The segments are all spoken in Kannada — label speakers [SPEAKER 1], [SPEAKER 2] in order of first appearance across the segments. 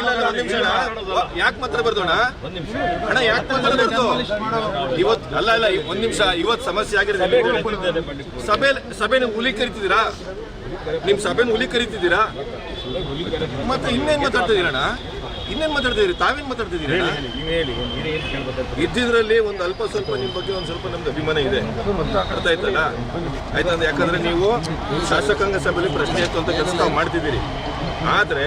[SPEAKER 1] ಇಲ್ಲ ಅಲ್ಲ ಒಂದ್ ನಿಮಿಷ ಯಾಕೆ ಮಾತ್ರ ಅಣ್ಣ? ಅಣ್ಣ ಯಾಕೆ ಬರ್ತು ಇವತ್ ಅಲ್ಲ ಅಲ್ಲ ಒಂದ್ ನಿಮಿಷ ಇವತ್ ಸಮಸ್ಯೆ ಆಗಿರೋದು ಸಭೆ ಸಭೆನ ಹುಲಿ ಕರಿತಿದ್ದೀರಾ? ನಿಮ್ ಸಭೆನ ಹುಲಿ ಕರಿತಿದ್ದೀರಾ? ಮತ್ತೆ ಇನ್ನೇನ್ ಮಾತಾಡ್ತಿದ್ದೀರಾ ಅಣ್ಣ? ಇನ್ನೇನ್ ಮಾತಾಡ್ತಿದ್ದೀರಿ? ತಾವೇನ್ ಮಾತಾಡ್ತಿದ್ದೀರಿ? ಇದ್ದಿದ್ರಲ್ಲಿ ಒಂದು ಅಲ್ಪ ಸ್ವಲ್ಪ ನಿಮ್ ಬಗ್ಗೆ ಒಂದ್ ಸ್ವಲ್ಪ ನಮ್ದು ಅಭಿಮಾನ ಇದೆ. ಅರ್ಥ ಆಯ್ತಲ್ಲ? ಆಯ್ತಂದ್ರೆ ಯಾಕಂದ್ರೆ ನೀವು ಶಾಸಕಾಂಗ ಸಭೆಯಲ್ಲಿ ಪ್ರಶ್ನೆ ಎತ್ತುವಂತ ಕೆಲಸ ತಾವು ಮಾಡ್ತಿದ್ದೀರಿ. ಆದ್ರೆ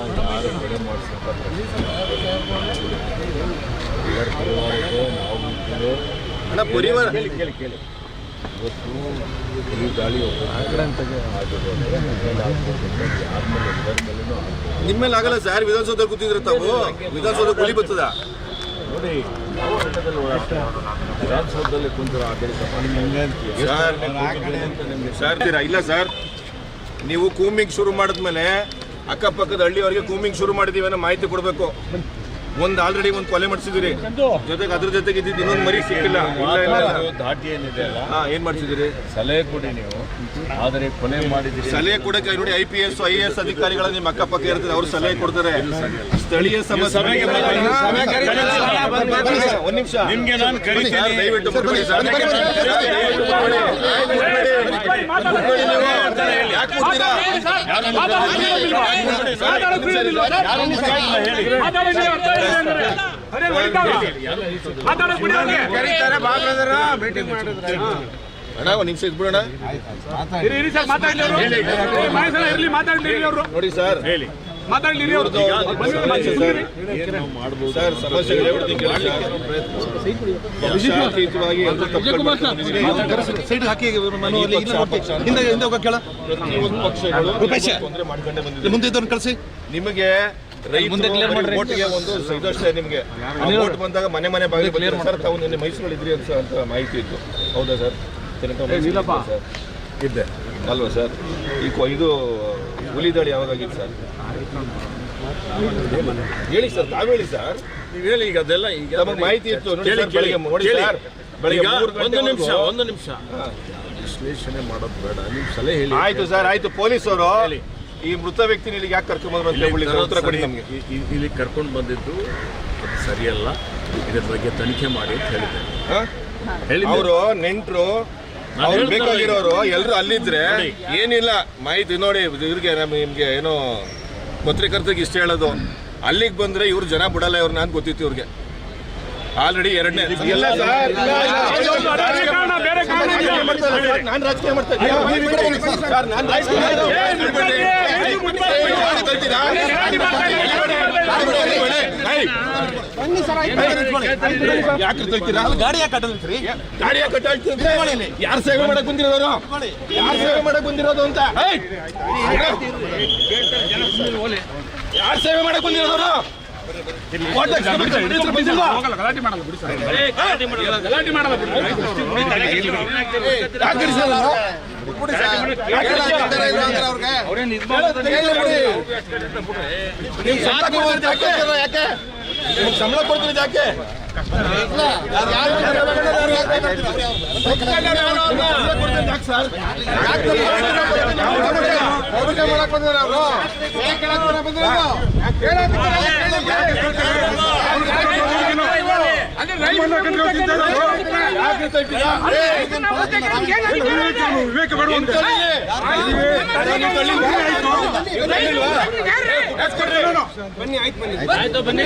[SPEAKER 1] ಅಣ್ಣ ಪರಿವಾರ.
[SPEAKER 2] ಇವತ್ತು ಈ ಗಾಳಿ
[SPEAKER 1] ನಿಮ್ಮ ಮೇಲೆ ಆಗಲ್ಲ ಸರ್ ವಿಧಾನಸೌಧ ಕೂತಿದ್ರೆ ತಾವು. ವಿಧಾನಸೌಧ ಗುಲಿ ಬರ್ತದ.
[SPEAKER 2] ನೋಡಿ ನಾವು. ವಿಧಾನಸೌಧದಲ್ಲಿ ಕುಂತಿರೋ ಆಡಳಿತ
[SPEAKER 1] ಸರ್ ಇಲ್ಲ ಸರ್ ನೀವು ಕೂಮಿಂಗ್ ಶುರು ಮಾಡಿದ್ಮೇಲೆ ಅಕ್ಕಪಕ್ಕದ ಹಳ್ಳಿಯವರಿಗೆ ಕೂಮಿಂಗ್ ಶುರು ಮಾಡಿದೀವಿ ಅನ್ನೋ ಮಾಹಿತಿ ಕೊಡಬೇಕು. ಒಂದು ಆಲ್ರೆಡಿ ಒಂದು ಕೊಲೆ ಮಾಡಿಸಿದಿರಿ ಜೊತೆಗೆ ಅದ್ರ ಜೊತೆಗೆ ಇದ್ದಿದ್ದು ಇನ್ನೊಂದು ಮರಿ ಸಿಕ್ಕಿಲ್ಲ.
[SPEAKER 2] ಧಾಟಿ ಏನಿದೆ
[SPEAKER 1] ಹಾ ಏನ್ ಮಾಡ್ತಿದ್ದೀರಿ
[SPEAKER 2] ಸಲಹೆ ಕೊಡಿ ನೀವು. ಆದರೆ ಕೊಲೆ ಮಾಡಿದ್ರಿ
[SPEAKER 1] ಸಲಹೆ ಕೊಡಕ್ಕೆ ನೋಡಿ I P S I S ಅಧಿಕಾರಿಗಳ ನಿಮ್ಮ ಅಕ್ಕಪಕ್ಕ ಇರ್ತದೆ ಅವ್ರು ಸಲಹೆ ಕೊಡ್ತಾರೆ. ಸ್ಥಳೀಯ ಸಮಸ್ಯೆ ಒಂದ್ ನಿಮಿಷ
[SPEAKER 2] ನಿಮ್ಗೆ ನಾನು ಕರಿತೀನಿ.
[SPEAKER 1] ದಯವಿಟ್ಟು. ಯಾಕೆ ಮುಟ್ತೀರಾ? ಅಣ್ಣ ಒಂದು ನಿಮಿಷ ಇದ್ಬಿಡೋಣ ನೋಡಿ ಸರ್
[SPEAKER 3] ಹೇಳಿ ಮಾತಾಡ್ಲಿ
[SPEAKER 1] ಇವ್ರದ್ದು
[SPEAKER 2] ಏನು ನಾವು ಮಾಡ್ಬೋದು
[SPEAKER 1] ಸರ್ ಹೇಳಿ ಸರ್. ತೊಂದರೆ ಮಾಡ್ಕೊಂಡೇ ಬಂದಿದೆ
[SPEAKER 4] ಮುಂದೆ ಇದ್ದವ್ರನ್ನ ಕಳಿಸಿ.
[SPEAKER 1] ನಿಮಗೆ ರೈತರು ಓಟಿಗೆ ಒಂದು ಇದಷ್ಟೇ ನಿಮಗೆ. ಓಟ್ ಬಂದಾಗ ಮನೆ ಮನೆ ಬಾಗಿಲು ಕ್ಲಿಯರ್ ಸರ್ ತಾವು ನಿನ್ನೆ ಮೈಸೂರಲ್ಲಿ ಇದ್ರಿ ಅಂತ ಅಂತ ಮಾಹಿತಿ ಇತ್ತು. ಹೌದಾ ಸರ್? ಇದ್ದೆ. ಅಲ್ವಾ ಸರ್? ಈ ಇದು ಹುಲಿ ದಾಳಿ ಯಾವಾಗ ಆಗಿತ್ತು ಸರ್? ಹೇಳಿ ಸರ್ ತಾವು ಹೇಳಿ ಸರ್.
[SPEAKER 2] ನೀವು ಹೇಳಿ ಈಗ ಅದೆಲ್ಲ ಈಗ
[SPEAKER 1] ನಮಗೆ ಮಾಹಿತಿ ಇತ್ತು ನೋಡಿ
[SPEAKER 2] ಕೇಳಿ,
[SPEAKER 1] ಸರ್, ಬೆಳಿಗ್ಗೆ
[SPEAKER 2] ಕೇಳಿ,
[SPEAKER 1] ನೋಡಿ ಸರ್. ಬೆಳಿಗ್ಗೆ
[SPEAKER 2] ಈಗ
[SPEAKER 1] ಮೂರು
[SPEAKER 2] ಒಂದು ನಿಮಿಷ ಒಂದು ನಿಮಿಷ. ವಿಶ್ಲೇಷಣೆ ಮಾಡೋದು ಬೇಡ ನೀವು ಸಲಹೆ ಹೇಳಿ.
[SPEAKER 1] ಆಯ್ತು ಸರ್ ಆಯ್ತು. ಪೊಲೀಸರು
[SPEAKER 2] ಹೇಳಿ.
[SPEAKER 1] ಈ ಮೃತ ವ್ಯಕ್ತಿ ಇಲ್ಲಿಗೆ ಯಾಕೆ ಕರ್ಕೊಂಡ್ಬಂದ್ರು ಅಂತ
[SPEAKER 2] ಇಲ್ಲಿ
[SPEAKER 1] ಹೇಳಿ ಉತ್ತರ ಕೊಡಿ ನಮಗೆ.
[SPEAKER 2] ಇ- ಇ- ಇಲ್ಲಿ ಕರ್ಕೊಂಡು ಬಂದಿದ್ದು ಅದು ಸರಿಯಲ್ಲ. ಇದ್ರ ಬಗ್ಗೆ ತನಿಖೆ ಮಾಡಿ ಅಂತ ಹೇಳಿದ್ದೇನೆ ಹೇಳಿ
[SPEAKER 1] ಅವರು ನೆಂಟ್ರು ಅವ್ರು ಬೇಕಾಗಿರೋರು ಎಲ್ಲರೂ ಅಲ್ಲಿದ್ರೆ. ಏನಿಲ್ಲ ಮಾಹಿತಿ ನೋಡಿ ಇವ್ರಿಗೆ ನಮ್ಗೆ ನಿಮ್ಗೆ ಏನೋ ಪತ್ರಿಕರ್ತರಿಗೆ ಇಷ್ಟ ಹೇಳೋದು ಅಲ್ಲಿಗೆ ಬಂದ್ರೆ ಇವ್ರು ಜನ ಬಿಡಲ್ಲ ಇವ್ರನ್ನ ಅಂತ ಗೊತ್ತಿತ್ತು ಇವ್ರಿಗೆ ಆಲ್ರೆಡಿ ಎರಡನೇ ಇಲ್ಲ ಸರ್ ಯಾಕೆ ತಳ್ತೀರಾ?
[SPEAKER 4] ಗಾಡಿ ಯಾಕೆ ಕಟ್ಟಲ್ರಿ
[SPEAKER 1] ಗಾಡಿ ಯಾಕೆ ಕಟ್ಟಾಳ್ತೀರಿ? ಯಾರ್ ಸೇವೆ ಮಾಡಕ್ ಬಂದಿರೋರು ಯಾರ್ ಸೇವೆ ಮಾಡಕ್ ಬಂದಿರೋದು ಅಂತ! ಯಾರ್ ಸೇವೆ ಮಾಡಕ್ ಬಂದಿರೋರು
[SPEAKER 3] ಗಲಾಟೆ ಮಾಡಲ್ಲ ಬಿಡಿ.
[SPEAKER 1] ಯಾಕ್? ಸಂಬಳ ಕೊಡ್ತೀವಿ ಯಾಕೆ?
[SPEAKER 3] ವಿವೇಕ ಬನ್ನಿ ಆಯ್ತು ಅದಕ್ಕೆ.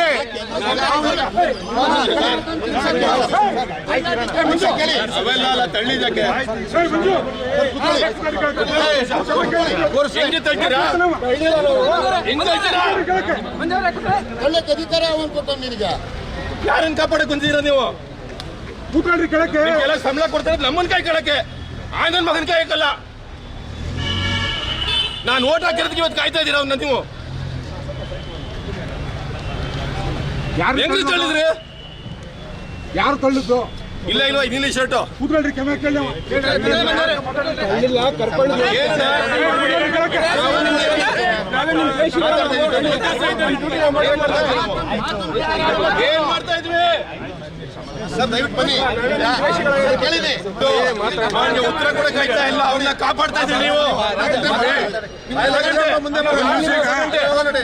[SPEAKER 1] ಅವೆಲ್ಲ ಅಲ್ಲ ತಳ್ಳಿದಕ್ಕೆ
[SPEAKER 3] ಸರ್
[SPEAKER 1] ತಳ್ತೀರಾ
[SPEAKER 4] ಒಳ್ಳೆ ಅಧಿಕಾರ ಅವನು ಕೊಟ್ಟ ನಿನಗೆ
[SPEAKER 1] ಯಾರನ್ನ ಕಾಪಾಡಕ್ ಬಂದಿದ್ದೀರಾ ನೀವು?
[SPEAKER 3] ಕೂತ್ಕೊಳ್ರಿ ಕೆಳಕ್ಕೆ.
[SPEAKER 1] ಎಲ್ಲ ಸಂಬಳ ಕೊಡ್ತಾರೆ ನಮ್ಮನ್ ಕೈ ಕೇಳಕ್ಕೆ. ಆನಂದ್ ಮಗನ್ ಕೈ ಹಾಕಲ್ಲ. ನಾನು ಓಟ್ ಹಾಕಿರೋದಕ್ಕೆ ಇವತ್ತು ಕಾಯ್ತಾ ಇದ್ದೀರಾ ಅವ್ನ ನೀವು?
[SPEAKER 3] ಯಾರು
[SPEAKER 1] ಹೆಂಗ್ ತಳ್ಳಿದ್ರಿ
[SPEAKER 3] ಯಾರು ತಳ್ಳಿದ್ದು
[SPEAKER 1] ಇಲ್ಲ ಇಲ್ವಾ ನೀಲಿ ಶರ್ಟು
[SPEAKER 3] ಕೂತ್ಕೊಳ್ರಿ ಕೆಮ್ಮೆ ಕೇಳಿ ಕರ್ಕೊಂಡು
[SPEAKER 1] ಏನ್ ಮಾಡ್ತಾ ಇದ್ವಿ
[SPEAKER 4] ಸರ್ ದಯವಿಟ್ಟು ಬನ್ನಿ. ಕೇಳಿದೆ.
[SPEAKER 1] ಉತ್ತರ ಕೂಡ ಕಾಯ್ತಾ ಇಲ್ಲ. ಅವ್ರನ್ನ ಕಾಪಾಡ್ತಾ ಇದ್ದೀರಿ ನೀವು. ಮುಂದೆ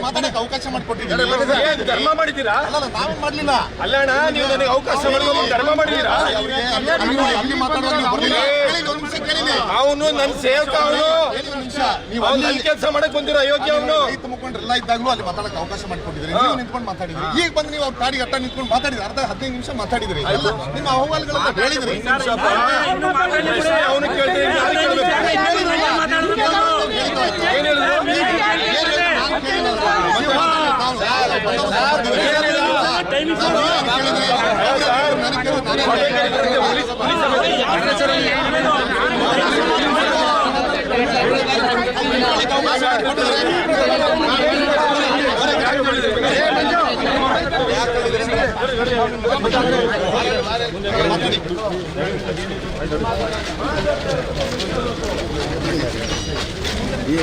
[SPEAKER 4] ಮಾತಾಡಕ್ಕೆ ಅವಕಾಶ ಮಾಡಿಕೊಟ್ಟಿದ್ದೀರಿ.
[SPEAKER 1] ಧರ್ಮ ಮಾಡಿದ್ದೀರಾ?
[SPEAKER 4] ನಾವು ಮಾಡ್ಲಿಲ್ಲ.
[SPEAKER 1] ಅಲ್ಲಣ್ಣ ನೀವು ನನಗೆ ಅವಕಾಶ ಮಾಡ್ಕೊಂಡು ಧರ್ಮ ಮಾಡಿದ್ದೀರಾ? ಅವನು ನನ್ನ ಸೇವಕ ಅವನು.
[SPEAKER 4] ನೀವು ಅಲ್ಲಿ
[SPEAKER 1] ಕೆಲಸ ಮಾಡಕ್ ಬಂದಿರೋ ಅಯೋಗ್ಯ ಅವನು
[SPEAKER 4] ರೈತ ಮುಖಂಡರೆಲ್ಲ ಇದ್ದಾಗಲೂ ಅಲ್ಲಿ ಮಾತಾಡಕ್ಕೆ ಅವಕಾಶ ಮಾಡಿಕೊಟ್ಟಿದ್ರಿ ನೀವು ನಿಂತ್ಕೊಂಡು ಮಾತಾಡಿದ್ರಿ ಈಗ ಬಂದು ನೀವು ಅವ್ರ ಗಾಡಿ ಅಟ್ಟ ನಿಂತ್ಕೊಂಡು ಮಾತಾಡಿದ್ರಿ ಅರ್ಧ ಹದಿನೈದು ನಿಮಿಷ ಮಾತಾಡಿದ್ರಿ ಎಲ್ಲ ನಿಮ್ಮ ಅಹವಾಲುಗಳನ್ನ ಹೇಳಿದ್ರಿ
[SPEAKER 1] ಅವನು ಕೇಳಿದ್ರೆ ನಾನು